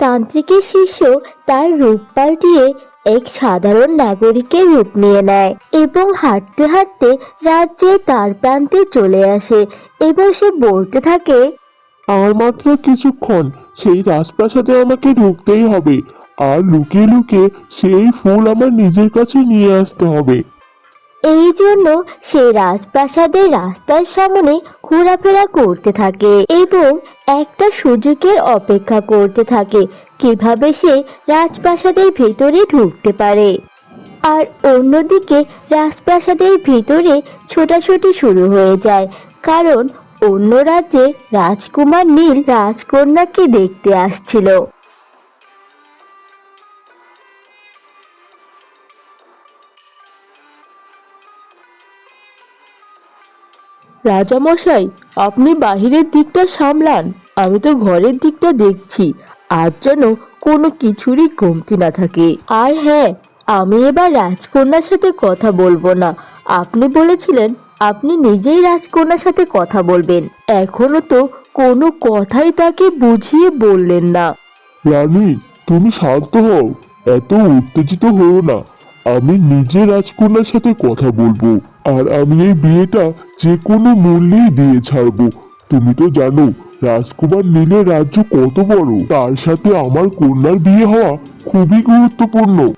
তান্ত্রিকের শিষ্য তার রূপ পাল্টিয়ে এক সাধারণ নাগরিকের রূপ নিয়ে নেয় এবং হাঁটতে হাঁটতে রাজ্যে তার প্রান্তে চলে আসে এবং সে বলতে থাকে আর মাত্র কিছুক্ষণ সেই রাজপ্রাসাদে আমাকে ঢুকতেই হবে আর লুকিয়ে লুকিয়ে সেই ফুল আমার নিজের কাছে নিয়ে আসতে হবে। এই জন্য সে রাজপ্রাসাদের রাস্তার সামনে ঘোরাফেরা করতে থাকে এবং একটা সুযোগের অপেক্ষা করতে থাকে। কীভাবে সে রাজপ্রাসাদের ভেতরে ঢুকতে পারে? আর অন্যদিকে রাজপ্রাসাদের ভিতরে ছোটাছুটি শুরু হয়ে যায়। কারণ অন্য রাজ্যের রাজকুমার নীল রাজকন্যাকে দেখতে আসছিল। রাজামশাই, আপনি বাহিরের দিকটা সামলান। আমি তো ঘরের দিকটা দেখছি, আর যেন কোনো কিছুরই কমতি না থাকে। আর হ্যাঁ আমি এবার রাজকন্যার সাথে কথা বলব না। আপনি বলেছিলেন আপনি নিজেই রাজকন্যার সাথে কথা বলবেন। এখনও তো কোনো কথাই তাকে বুঝিয়ে বললেন না। রানী, তুমি শান্ত হও, এত উত্তেজিত হও না। আমি নিজে রাজকন্যার সাথে কথা বলব, আর আমি এই বিয়েটা যে কোনো মূল্যেই দিয়ে ছাড়বো। তুমি তো জানো রাজকুমার নীলের রাজ্য কত বড়? তার সাথে আমার কন্যার বিয়ে হওয়া খুবই গুরুত্বপূর্ণ।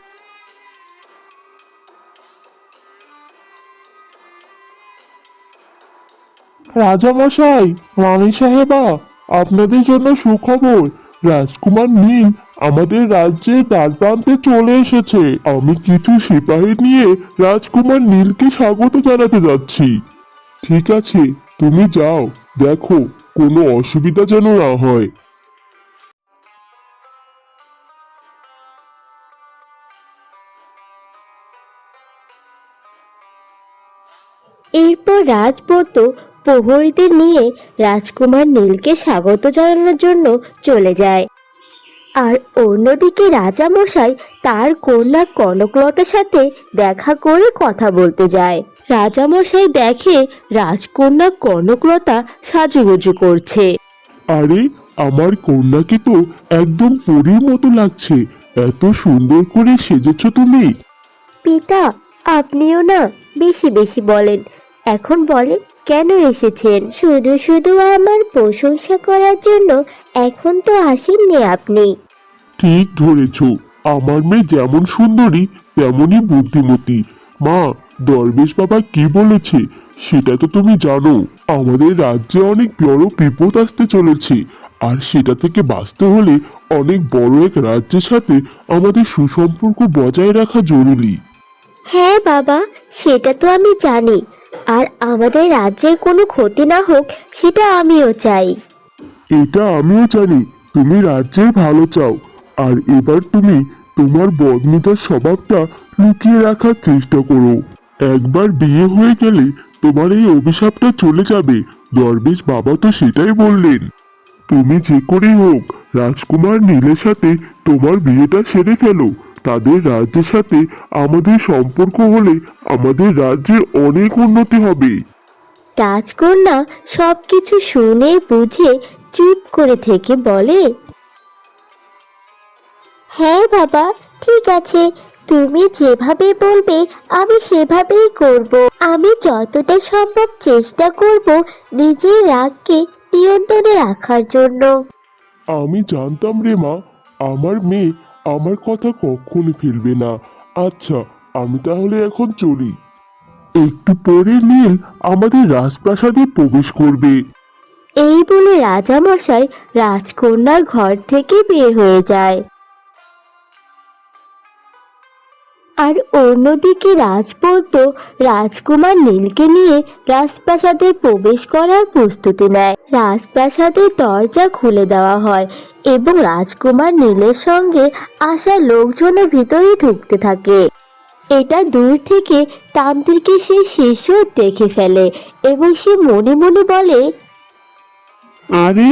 রাজামশাই, রানী সাহেবা, আপনাদের জন্য সুখবর। রাজকুমার নীল আমাদের রাজ্যে দ্বার প্রান্তে চলে এসেছে। আমি কিছু সিপাহী নিয়ে রাজকুমার নীলকে স্বাগত জানাতে যাচ্ছি। ঠিক আছে, তুমি যাও, দেখো। কোনো অসুবিধা যেন না হয়। এরপর রাজব্রত প্রহরীদের নিয়ে রাজকুমার নীলকে স্বাগত জানানোর জন্য চলে যায়। আর অন্যদিকে রাজামশাই তার কন্যা কনকলতার সাথে দেখা করে কথা বলতে যায়। রাজামশাই দেখে রাজকন্যা কনকলতা সাজুগুজু করছে। আরে আমার কন্যাকে তো একদম পরীর মতো লাগছে। এত সুন্দর করে সেজেছ তুমি। পিতা আপনিও না বেশি বেশি বলেন। এখন বলেন কেন এসেছেন? শুধু শুধু আমার প্রশংসা করার জন্য এখন তো আসেননি আপনি। ঠিক ধরেছ? আমার মেয়ে যেমন সুন্দরী তেমনই বুদ্ধিমতী। মা দরবেশ বাবা কি বলেছে? সেটা তো তুমি জানো। আমাদের রাজ্যে অনেক বড় বিপদ আসতে চলেছে। আর সেটা থেকে বাঁচতে হলে অনেক বড় এক রাজ্যের সাথে আমাদের সুসম্পর্ক বজায় রাখা জরুরি। হ্যাঁ বাবা সেটা তো আমি জানি। আর আমাদের রাজ্যের কোনো ক্ষতি না হোক সেটা আমিও চাই। এটা আমিও জানি। তুমি রাজ্যের ভালো চাও। আর এবার তুমি তোমার বদমিতার স্বভাবটা লুকিয়ে রাখার চেষ্টা করো। একবার বিয়ে হয়ে গেলে তোমার এই অভিশাপটা চলে যাবে। দরবেশ বাবা তো সেটাই বললেন। তুমি যে করেই হোক, রাজকুমার নীলের সাথে তোমার বিয়েটা সেরে ফেলো। তাদের রাজ্যের সাথে আমাদের সম্পর্ক হলে আমাদের রাজ্যের অনেক উন্নতি হবে। রাজকন্যা সব কিছু শুনে বুঝে চুপ করে থেকে বলে হ্যাঁ বাবা ঠিক আছে। তুমি যেভাবে বলবে আমি সেভাবেই করব। আমি যতটা সম্ভব চেষ্টা করব নিজের রাগকে নিয়ন্ত্রণে রাখার জন্য। আমি জানতাম রে মা আমার মেয়ে আমার কথা কখনো ফেলবে না। আচ্ছা আমি তাহলে এখন চলি। একটু পরে নীল আমাদের রাজপ্রাসাদে প্রবেশ করবে। এই বলে রাজামশাই রাজকন্যার ঘর থেকে বের হয়ে যায়। আর অন্যদিকে রাজপুত রাজকুমার নীলকে নিয়ে রাজপ্রাসাদে প্রবেশ করার প্রস্তুতি নেয়। রাজপ্রাসাদের দরজা খুলে দেওয়া হয় এবং রাজকুমার নীলের সঙ্গে আসা লোকজনের ভিতরে ঢুকতে থাকে। এটা দূর থেকে তান্ত্রিকের সেই শিষ্য দেখে ফেলে এবং সে মনে মনে বলে, আরে,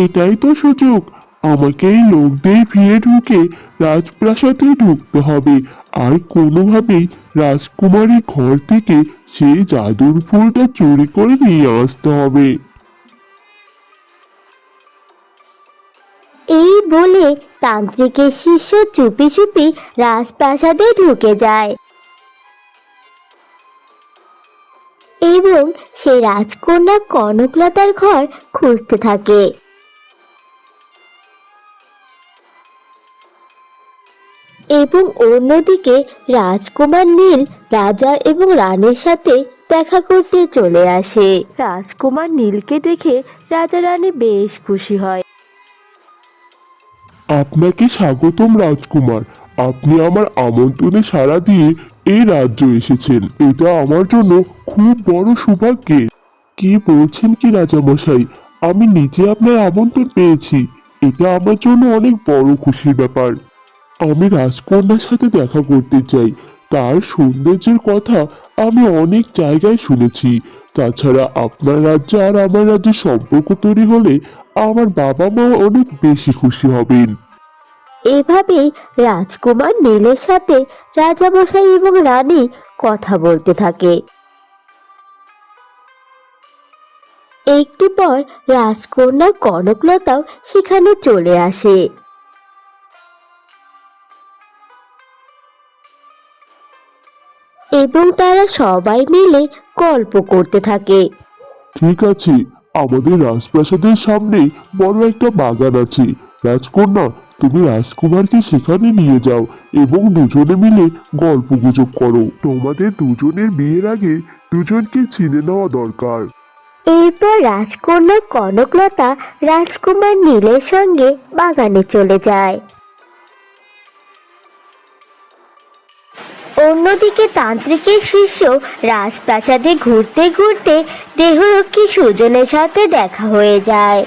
এটাই তো সুযোগ। আমাকে এই লোকদের ভিড়ে ঢুকে রাজপ্রাসাদে ঢুকতে হবে। আর কোনোভাবেই রাজকুমারী ঘর থেকে সেই জাদুর ফুলটা চুরি করে নিয়ে আসতে হবে। এই বলে তান্ত্রিকের শিষ্য চুপি চুপি রাজপ্রাসাদে ঢুকে যায়। এবং সে রাজকন্যা কনকলতার ঘর খুঁজতে থাকে। এবং অন্যদিকে রাজকুমার নীল রাজা এবং রানীর সাথে দেখা করতে চলে আসে। রাজকুমার নীলকে দেখে রাজা রানী বেশ খুশি হয়। আপনাকে স্বাগতম রাজকুমার। আপনি আমার আমন্ত্রণে সাড়া দিয়ে এই রাজ্য এসেছেন। এটা আমার জন্য খুব বড় সৌভাগ্যের কি বলছেন কি রাজামশাই? আমি নিজে আপনার আমন্ত্রণ পেয়েছি। এটা আমার জন্য অনেক বড় খুশির ব্যাপার। আমি রাজকন্যার সাথে দেখা করতে চাই। তার সৌন্দর্যের কথা আমি অনেক জায়গায় শুনেছি। তাছাড়া আপনার রাজ্য আর আমার রাজ্যের সম্পর্ক তৈরি হলে আমার বাবা মা অনেক বেশি খুশি হবেন। এভাবেই রাজকুমার নীলের সাথে রাজামশাই এবং রানী কথা বলতে থাকে। একটু পর রাজকন্যা কনকলতাও সেখানে চলে আসে। এবং তারা সবাই মিলে গল্প করতে থাকে। ঠিক আছে আমাদের রাজপ্রাসাদের সামনে বড় একটা বাগান আছে। রাজকন্যা তুমি রাজকুমারকে সেখানে নিয়ে যাও এবং দুজনে মিলে গল্প গুজব করো। তোমাদের দুজনের বিয়ের আগে দুজনকে চিনে নেওয়া দরকার। এরপর রাজকন্যা কনকলতা রাজকুমার নীলের সঙ্গে বাগানে চলে যায়। অন্যদিকে তান্ত্রিকের শিষ্য রাজপ্রাসাদে ঘুরতে ঘুরতে দেহরক্ষী সুজনের সাথে দেখা হয়ে যায়।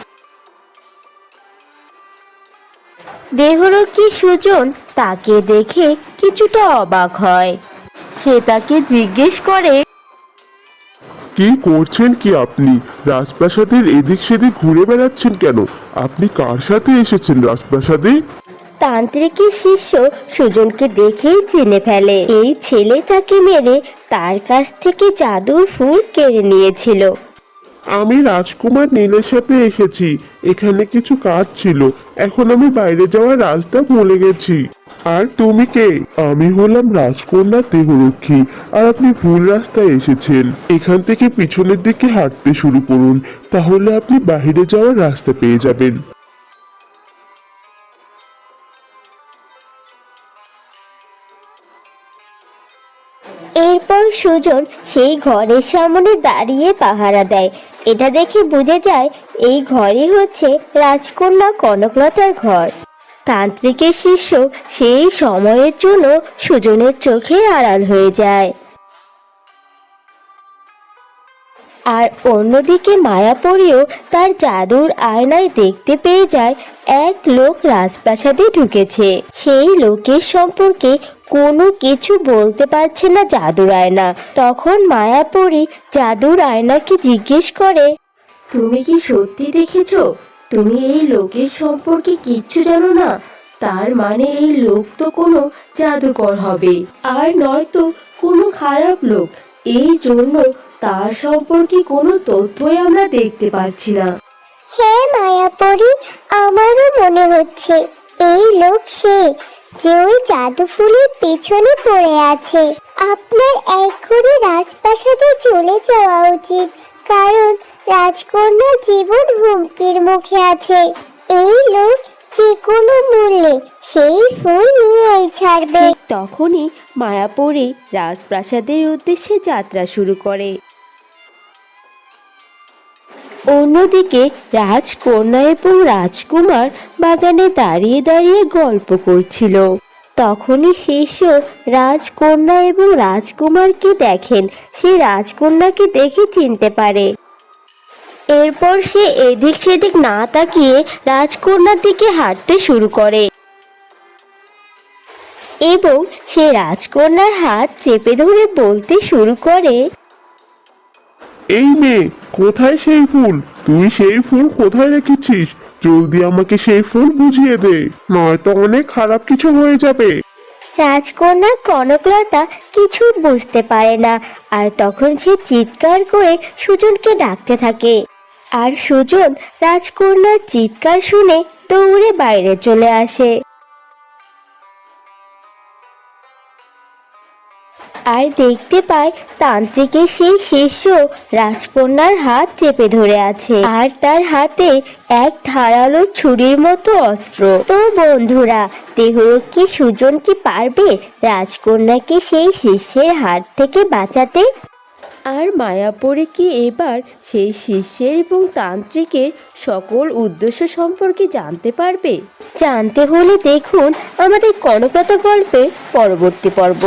দেহরক্ষী সুজন তাকে দেখে কিছুটা অবাক হয়। সে তাকে জিজ্ঞেস করে, কি করছেন কি আপনি? রাজপ্রাসাদের এদিক সেদিক ঘুরে বেড়াচ্ছেন কেন? আপনি কার সাথে এসেছেন রাজপ্রাসাদে? তান্ত্রিকের শিষ্য সুজনকে দেখেই চিনে ফেলে। এই ছেলে তাকে মেরে তার কাছ থেকে জাদুর ফুল কেড়ে নিয়েছিল। আমি রাজকুমার নীলের সাথে এসেছি। এখানে কিছু কাজ ছিল। এখন আমি বাইরে যাওয়ার রাস্তা ভুলে গেছি। আর তুমি কে? আমি হলাম রাজকন্যা দেহরক্ষী, আর আপনি ভুল রাস্তায় এসেছেন। এখান থেকে পিছনের দিকে হাঁটতে শুরু করুন, তাহলে আপনি বাইরে যাওয়ার রাস্তা পেয়ে যাবেন। এরপর সুজন সেই ঘরের সামনে দাঁড়িয়ে পাহারা দেয়। এটা দেখে বুঝে যায় এই ঘরই হচ্ছে রাজকন্যা কনকলতার ঘর। তান্ত্রিকের শিষ্য সেই সময়ের জন্য সুজনের চোখে আড়াল হয়ে যায়। আর অন্যদিকে মায়াপরীও তার জাদুর আয়নায় দেখতে পেয়ে যায় এক লোক রাজপ্রাসাদে ঢুকেছে। সেই লোকের সম্পর্কে কোনো কিছু বলতে পারছে না জাদুর আয়না। তখন মায়াপরী জাদুর আয়নাকে জিজ্ঞেস করে তুমি কি সত্যি দেখেছ? তুমি এই লোকের সম্পর্কে কিচ্ছু জানো না? তার মানে এই লোক তো কোনো জাদুকর হবে। আর নয়তো কোনো খারাপ লোক। এই জন্য তার সম্পর্কে কোনো তথ্যই আমরা দেখতে পাচ্ছি না। হ্যাঁ মায়াপরী আমারও মনে হচ্ছে এই লোক সে। যে ওই জাদু ফুলের পেছনে পড়ে আছে। আপনার এক্ষুনি রাজপ্রাসাদে চলে যাওয়া উচিত, কারণ রাজকন্যার জীবন হুমকির মুখে আছে। এই লোক যে কোনো মূল্যে সেই ফুল নিয়েই ছাড়বে। তখনই মায়াপরী রাজপ্রাসাদের উদ্দেশ্যে যাত্রা শুরু করে। অন্যদিকে রাজকন্যা এবং রাজকুমার বাগানে দাঁড়িয়ে দাঁড়িয়ে গল্প করছিল। তখনই শিষ্য রাজকন্যা এবং রাজকুমারকে দেখেন। সে রাজকন্যাকে দেখে চিনতে পারে। এরপর সে এদিক সেদিক না তাকিয়ে রাজকন্যার দিকে হাঁটতে শুরু করে। এবং সে রাজকন্যার হাত চেপে ধরে বলতে শুরু করে এই মেয়ে, কোথায় সেই ফুল? তুই সেই ফুল কোথায় রেখেছিস? জলদি আমাকে সেই ফুল বুঝিয়ে দে, নয়তো অনেক খারাপ কিছু হয়ে যাবে। রাজকন্যা কনকলতা কিছু বুঝতে পারে না, আর তখন সে চিৎকার করে সুজনকে ডাকতে থাকে। আর সুজন রাজকন্যার চিৎকার শুনে দৌড়ে বাইরে চলে আসে। আর দেখতে পায় তান্ত্রিকের সেই শিষ্য রাজকন্যার হাত চেপে ধরে আছে। আর তার হাতে এক ধারালো ছুরির মতো অস্ত্র। তো বন্ধুরা দেহরক্ষী সুজন কি পারবে রাজকন্যাকে সেই শিষ্যের হাত থেকে বাঁচাতে? আর মায়াপুরে কি এবার সেই শিষ্যের এবং তান্ত্রিকের সকল উদ্দেশ্য সম্পর্কে জানতে পারবে? জানতে হলে দেখুন আমাদের কনকলতা গল্পের পরবর্তী পর্ব।